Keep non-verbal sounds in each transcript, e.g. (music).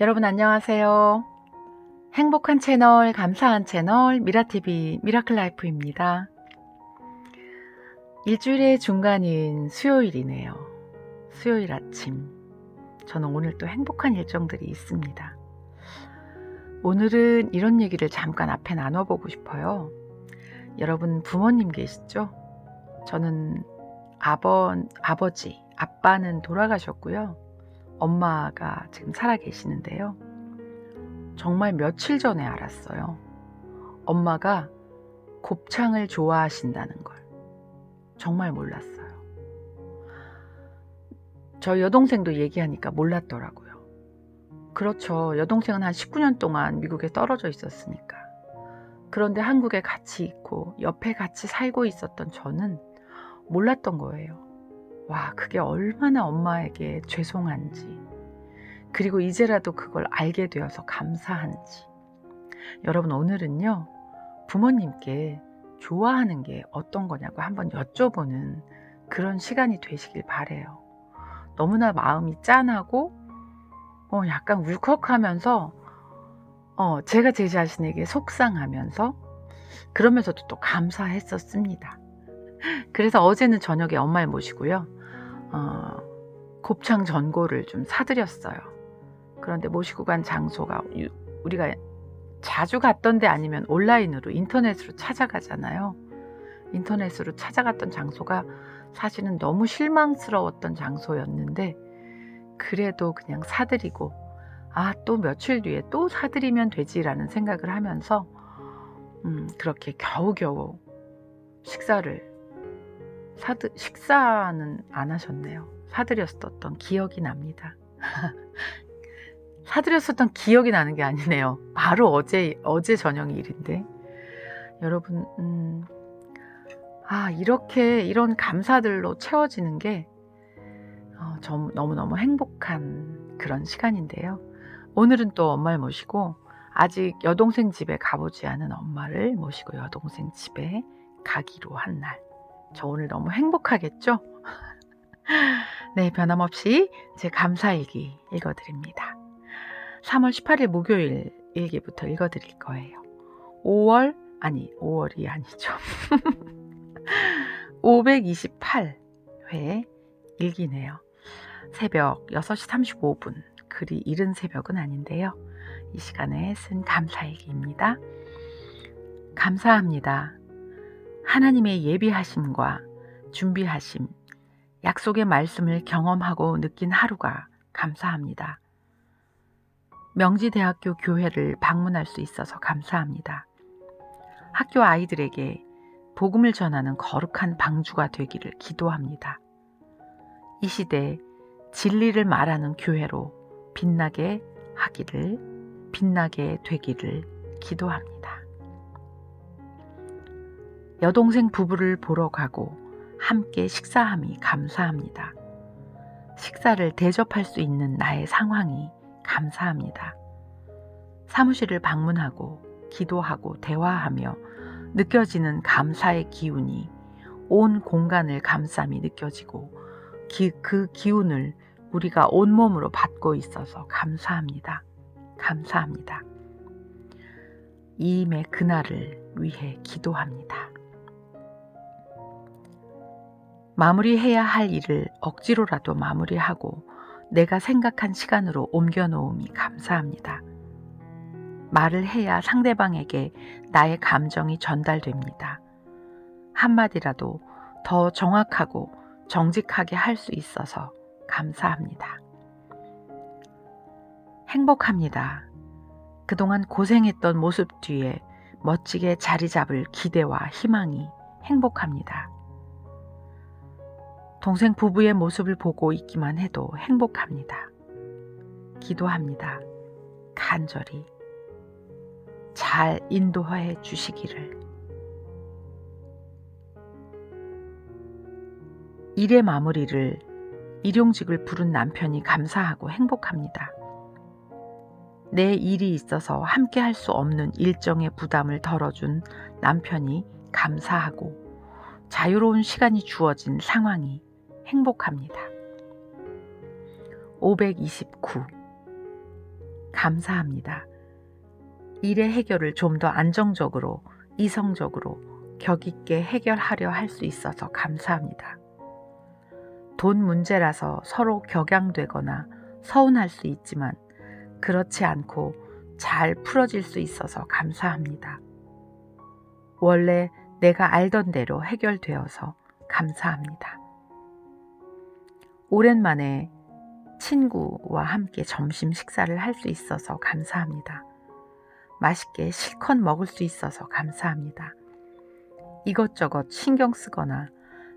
여러분 안녕하세요. 행복한 채널, 감사한 채널, 미라TV 미라클 라이프입니다. 일주일의 중간인 수요일이네요. 수요일 아침. 저는 오늘 또 행복한 일정들이 있습니다. 오늘은 이런 얘기를 잠깐 앞에 나눠보고 싶어요. 여러분 부모님 계시죠? 저는 아버, 아버지, 아빠는 돌아가셨고요. 엄마가 지금 살아 계시는데요. 정말 며칠 전에 알았어요. 엄마가 곱창을 좋아하신다는 걸. 정말 몰랐어요. 저 여동생도 얘기하니까 몰랐더라고요. 그렇죠. 여동생은 한 19년 동안 미국에 떨어져 있었으니까. 그런데 한국에 같이 있고 옆에 같이 살고 있었던 저는 몰랐던 거예요. 와, 그게 얼마나 엄마에게 죄송한지, 그리고 이제라도 그걸 알게 되어서 감사한지. 여러분, 오늘은요, 부모님께 좋아하는 게 어떤 거냐고 한번 여쭤보는 그런 시간이 되시길 바래요. 너무나 마음이 짠하고, 어, 약간 울컥하면서, 어, 제가 제 자신에게 속상하면서, 그러면서도 또 감사했었습니다. 그래서 어제는 저녁에 엄마를 모시고요. 어, 곱창 전골을 좀 사드렸어요. 그런데 모시고 간 장소가 우리가 자주 갔던 데 아니면 온라인으로 인터넷으로 찾아가잖아요. 인터넷으로 찾아갔던 장소가 사실은 너무 실망스러웠던 장소였는데 그래도 그냥 사드리고 아 또 며칠 뒤에 또 사드리면 되지라는 생각을 하면서 음, 그렇게 겨우겨우 식사를 사드, 식사는 안 하셨네요. 사드렸었던 기억이 납니다. (laughs) 사드렸었던 기억이 나는 게 아니네요. 바로 어제, 어제 저녁 일인데. 여러분, 음, 아, 이렇게, 이런 감사들로 채워지는 게, 어, 저 너무너무 행복한 그런 시간인데요. 오늘은 또 엄마를 모시고, 아직 여동생 집에 가보지 않은 엄마를 모시고 여동생 집에 가기로 한 날. 저 오늘 너무 행복하겠죠? (laughs) 네, 변함없이 제 감사일기 읽어드립니다. 3월 18일 목요일 일기부터 읽어드릴 거예요. 5월, 아니, 5월이 아니죠. (laughs) 528회 일기네요. 새벽 6시 35분. 그리 이른 새벽은 아닌데요. 이 시간에 쓴 감사일기입니다. 감사합니다. 하나님의 예비하심과 준비하심, 약속의 말씀을 경험하고 느낀 하루가 감사합니다. 명지대학교 교회를 방문할 수 있어서 감사합니다. 학교 아이들에게 복음을 전하는 거룩한 방주가 되기를 기도합니다. 이 시대 진리를 말하는 교회로 빛나게 하기를, 빛나게 되기를 기도합니다. 여동생 부부를 보러 가고 함께 식사함이 감사합니다. 식사를 대접할 수 있는 나의 상황이 감사합니다. 사무실을 방문하고 기도하고 대화하며 느껴지는 감사의 기운이 온 공간을 감싸이 느껴지고 기, 그 기운을 우리가 온몸으로 받고 있어서 감사합니다. 감사합니다. 이임의 그날을 위해 기도합니다. 마무리해야 할 일을 억지로라도 마무리하고 내가 생각한 시간으로 옮겨 놓음이 감사합니다. 말을 해야 상대방에게 나의 감정이 전달됩니다. 한마디라도 더 정확하고 정직하게 할 수 있어서 감사합니다. 행복합니다. 그동안 고생했던 모습 뒤에 멋지게 자리 잡을 기대와 희망이 행복합니다. 동생 부부의 모습을 보고 있기만 해도 행복합니다. 기도합니다. 간절히 잘 인도해 주시기를. 일의 마무리를 일용직을 부른 남편이 감사하고 행복합니다. 내 일이 있어서 함께 할 수 없는 일정의 부담을 덜어준 남편이 감사하고 자유로운 시간이 주어진 상황이 행복합니다. 529. 감사합니다. 일의 해결을 좀 더 안정적으로, 이성적으로, 격있게 해결하려 할 수 있어서 감사합니다. 돈 문제라서 서로 격양되거나 서운할 수 있지만 그렇지 않고 잘 풀어질 수 있어서 감사합니다. 원래 내가 알던 대로 해결되어서 감사합니다. 오랜만에 친구와 함께 점심 식사를 할 수 있어서 감사합니다. 맛있게 실컷 먹을 수 있어서 감사합니다. 이것저것 신경 쓰거나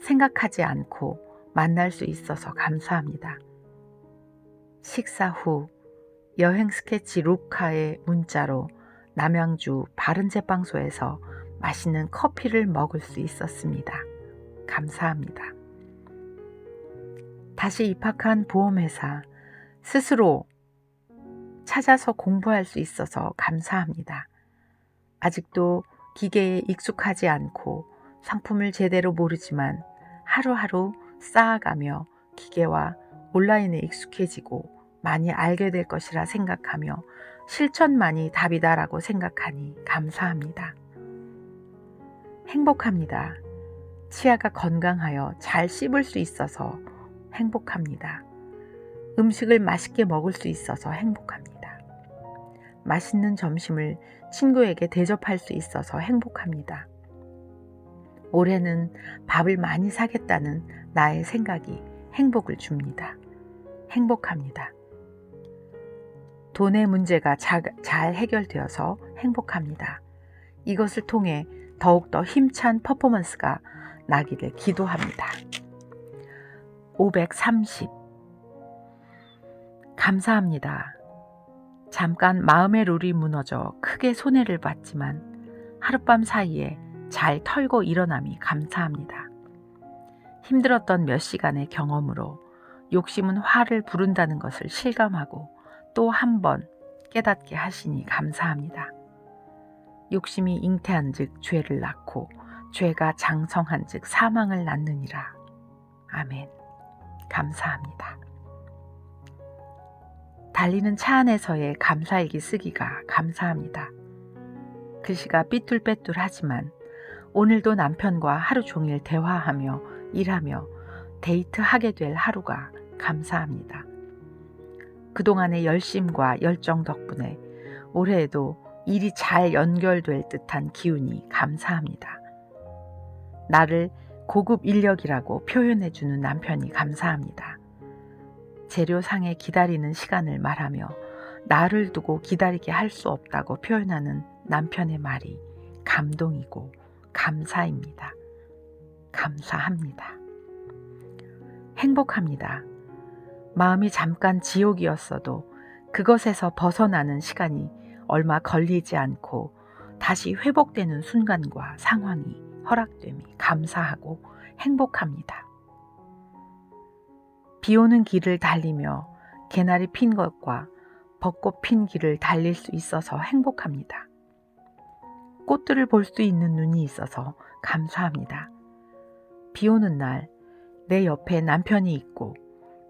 생각하지 않고 만날 수 있어서 감사합니다. 식사 후 여행 스케치 루카의 문자로 남양주 바른제빵소에서 맛있는 커피를 먹을 수 있었습니다. 감사합니다. 다시 입학한 보험회사 스스로 찾아서 공부할 수 있어서 감사합니다. 아직도 기계에 익숙하지 않고 상품을 제대로 모르지만 하루하루 쌓아가며 기계와 온라인에 익숙해지고 많이 알게 될 것이라 생각하며 실천만이 답이다라고 생각하니 감사합니다. 행복합니다. 치아가 건강하여 잘 씹을 수 있어서 행복합니다. 음식을 맛있게 먹을 수 있어서 행복합니다. 맛있는 점심을 친구에게 대접할 수 있어서 행복합니다. 올해는 밥을 많이 사겠다는 나의 생각이 행복을 줍니다. 행복합니다. 돈의 문제가 자, 잘 해결되어서 행복합니다. 이것을 통해 더욱더 힘찬 퍼포먼스가 나기를 기도합니다. 530 감사합니다. 잠깐 마음의 룰이 무너져 크게 손해를 봤지만 하룻밤 사이에 잘 털고 일어남이 감사합니다. 힘들었던 몇 시간의 경험으로 욕심은 화를 부른다는 것을 실감하고 또 한 번 깨닫게 하시니 감사합니다. 욕심이 잉태한 즉 죄를 낳고 죄가 장성한 즉 사망을 낳느니라. 아멘. 감사합니다. 달리는 차 안에서의 감사일기 쓰기가 감사합니다. 글씨가 삐뚤빼뚤하지만 오늘도 남편과 하루 종일 대화하며 일하며 데이트하게 될 하루가 감사합니다. 그동안의 열심과 열정 덕분에 올해에도 일이 잘 연결될 듯한 기운이 감사합니다. 나를 고급 인력이라고 표현해주는 남편이 감사합니다. 재료상에 기다리는 시간을 말하며 나를 두고 기다리게 할 수 없다고 표현하는 남편의 말이 감동이고 감사입니다. 감사합니다. 행복합니다. 마음이 잠깐 지옥이었어도 그것에서 벗어나는 시간이 얼마 걸리지 않고 다시 회복되는 순간과 상황이 허락됨이 감사하고 행복합니다. 비 오는 길을 달리며 개나리 핀 것과 벚꽃 핀 길을 달릴 수 있어서 행복합니다. 꽃들을 볼 수 있는 눈이 있어서 감사합니다. 비 오는 날 내 옆에 남편이 있고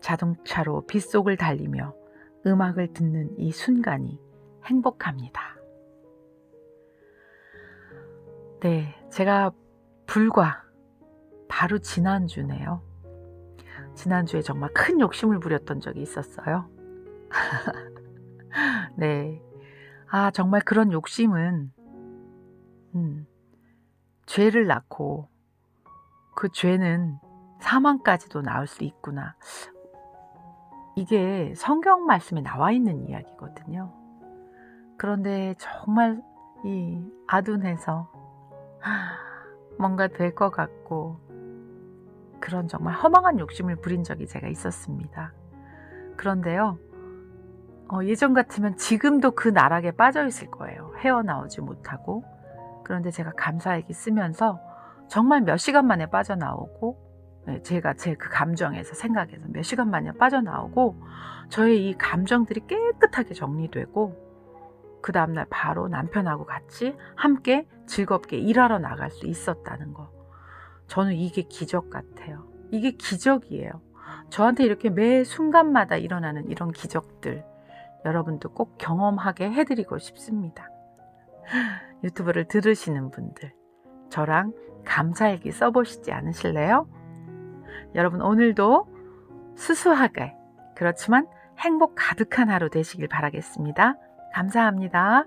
자동차로 빗속을 달리며 음악을 듣는 이 순간이 행복합니다. 네, 제가 불과 바로 지난주네요. 지난주에 정말 큰 욕심을 부렸던 적이 있었어요. (laughs) 네. 아, 정말 그런 욕심은 음, 죄를 낳고 그 죄는 사망까지도 나올 수 있구나. 이게 성경 말씀에 나와 있는 이야기거든요. 그런데 정말 이 아둔해서 뭔가 될 것 같고 그런 정말 허망한 욕심을 부린 적이 제가 있었습니다. 그런데요, 어, 예전 같으면 지금도 그 나락에 빠져 있을 거예요. 헤어나오지 못하고 그런데 제가 감사일기 쓰면서 정말 몇 시간 만에 빠져나오고 네, 제가 제 그 감정에서 생각해서 몇 시간 만에 빠져나오고 저의 이 감정들이 깨끗하게 정리되고 그 다음날 바로 남편하고 같이 함께 즐겁게 일하러 나갈 수 있었다는 거. 저는 이게 기적 같아요. 이게 기적이에요. 저한테 이렇게 매 순간마다 일어나는 이런 기적들 여러분도 꼭 경험하게 해드리고 싶습니다. (laughs) 유튜브를 들으시는 분들 저랑 감사일기 써보시지 않으실래요? 여러분 오늘도 수수하게 그렇지만 행복 가득한 하루 되시길 바라겠습니다. 감사합니다.